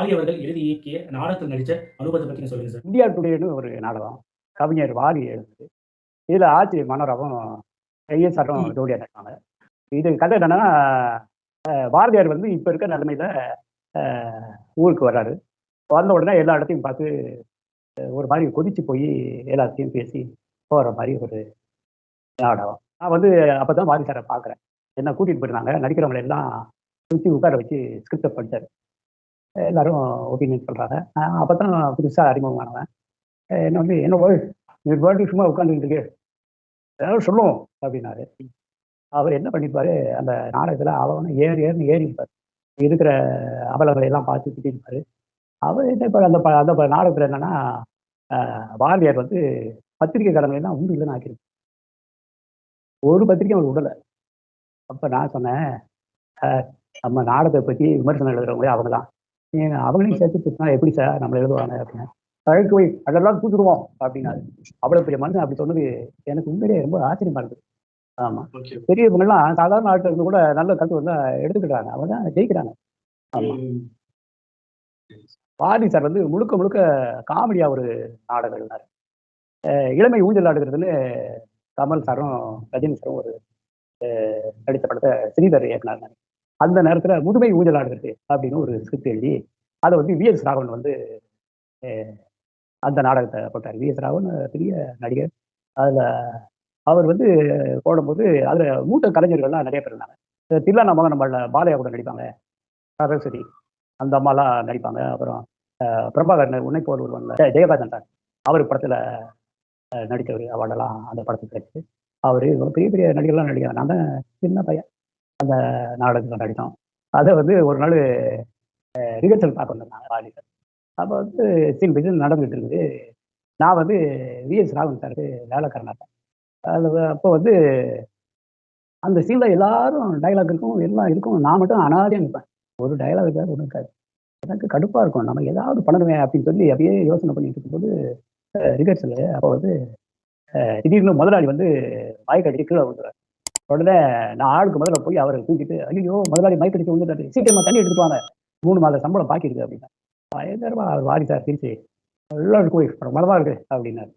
அவர்கள் எழுதி இயக்கிய நாடகத்தில் நடிச்ச அனுபவத்தை பத்தி சொல்லுங்க சார் இந்தியா டுடேன்னு ஒரு நாடகம். கவிஞர் வாரி எழுதுது இதில் ஆட்சி மனோரமும் ஐஎஸ்ஆரும் ஜோடியாக நடிப்பாங்க இது கதை என்னன்னா பாரதியார் வந்து இப்போ இருக்க நிலைமையில ஊருக்கு வர்றாரு. வந்த உடனே எல்லா இடத்தையும் பார்த்து ஒரு மாதிரி கொதிச்சு போய் எல்லாத்தையும் பேசி போகிற மாதிரி ஒரு நாடகம். நான் வந்து அப்போ தான் வாரி சாரை பார்க்குறேன். என்ன கூட்டிகிட்டு போயிருந்தாங்க. நடிக்கிறவங்களை எல்லாம் சுற்றி உட்கார வச்சு ஸ்கிரிப்டை படித்தார் எல்லாரும் ஒப்பீனியன் சொல்கிறாங்க அப்போ தான் புதுசாக அறிமுகமானவன். என்ன வந்து என்ன போய் நீ பாட்டு சும்மா உட்காந்துருக்கு ஏதாவது சொல்லுவோம் அப்படின்னாரு. அவர் என்ன பண்ணிருப்பாரு அந்த நாடகத்தில் அவனை ஏறி ஏறி ஏறிப்பார் இருக்கிற அபலங்களை எல்லாம் பார்த்து திட்டிருப்பாரு. அவர் என்ன இப்போ அந்த ப- அந்த நாடகத்தில் என்னன்னா வாரியார் பாரதியார் வந்து பத்திரிகை கடமையெல்லாம் உண்டு இல்லைன்னு ஆக்கிருக்கு ஒரு பத்திரிக்கை அவர் விடலை அப்போ நான் சொன்னேன் நம்ம நாடகத்தை பற்றி விமர்சனம் எழுதுறவங்களே அவங்க தான் நீங்க அவங்களையும் சேர்த்து திட்டினா எப்படி சார் நம்மளை எழுதுவாங்க அப்படின்னு. அழைக்கு போய் அதெல்லாம் தூக்கிடுவோம் அப்படின்னாரு அவ்வளவு பெரிய மனுஷன் அப்படி சொன்னது எனக்கு உண்மையிலேயே ரொம்ப ஆச்சரியமா இருந்தது ஆமா. பெரியவங்கெல்லாம் சாதாரண ஆட்கள் இருந்து கூட நல்ல கருத்து வந்தா எடுத்துக்கிட்டாங்க. அவங்க தான் ஜெயிக்கிறாங்க. ஆமா. பாரதி சார் வந்து முழுக்க முழுக்க காமெடியா ஒரு நாடகம் எழுதினார் இளமை ஊஞ்சல் ஆடுகிறதுன்னு கமல் சாரும் ரஜினி சாரும் ஒரு நடித்த படத்தை ஸ்ரீதர் இயக்குனார். அந்த நேரத்துல முதுமை ஊஞ்சலாடுகிறது அப்படின்னு ஒரு ஸ்கிரிப்ட் எழுதி அதை வந்து விஎஸ் ராகவன் வந்து அந்த நாடகத்தை போட்டார். விஎஸ் ராகவன் பெரிய நடிகர். அதில் அவர் வந்து போடும்போது அதில் மூத்த கலைஞர்கள்லாம் நிறைய பேர் இருந்தாங்க. தில்லா தில்லானா மகன் நம்மள பாலையா கூட நடிப்பாங்க. சரஸ்வதி அந்த அம்மாலாம் நடிப்பாங்க. அப்புறம் பிரபாகரன் உன்னை போல் ஒருவன் ஜெய- சார் அவர் படத்தில் நடித்தவர் அவார்டெல்லாம் அந்த படத்துக்கு கிடைச்சி அவர் பெரிய பெரிய நடிகர்லாம் நடிக்கிறார் நான் தான் சின்ன பையன். அந்த நாடகத்தில் நடித்தோம். அதை வந்து ஒரு நாள் ரிஹர்சல் பார்க்க வந்திருந்தாங்க ராணி சார் அப்போ வந்து சீன் பிஜன் நடந்துகிட்டு இருந்தது நான் வந்து விஎஸ் ராகவன் சாருக்கு வேலைக்காரனா இருப்பேன் அது அப்போ வந்து அந்த சீனில் எல்லாரும் டைலாக் இருக்கும் எல்லாம் இருக்கும். நான் மட்டும் அனாதையாக நிற்பேன் ஒரு டைலாக் இருக்காது ஒன்றும் இருக்காது. எனக்கு கடுப்பாக இருக்கும். நம்ம ஏதாவது பண்ணணுமே அப்படின்னு சொல்லி அப்படியே யோசனை பண்ணிட்டு இருக்கும்போது ரிஹர்சல் அப்போ வந்து திடீர்னு முதலாளி வந்து மயக்க கீழே விழுந்துறாரு உடனே நான் ஆளுக்கு முதல்ல போய் அவரை தூக்கிட்டு ஐயோ முதலாளி மயக்க அடிச்சு விழுந்துட்டாரு. சீக்கிரமா தண்ணி எடுத்துட்டு மூணு மாத சம்பளம் பாக்கி இருக்கு அப்படின்னா பயங்கரமா அவர் வாரி சார் திருச்சி. இருக்கும் இருக்கு பிரமாதமா இருக்கு அப்படின்னாரு.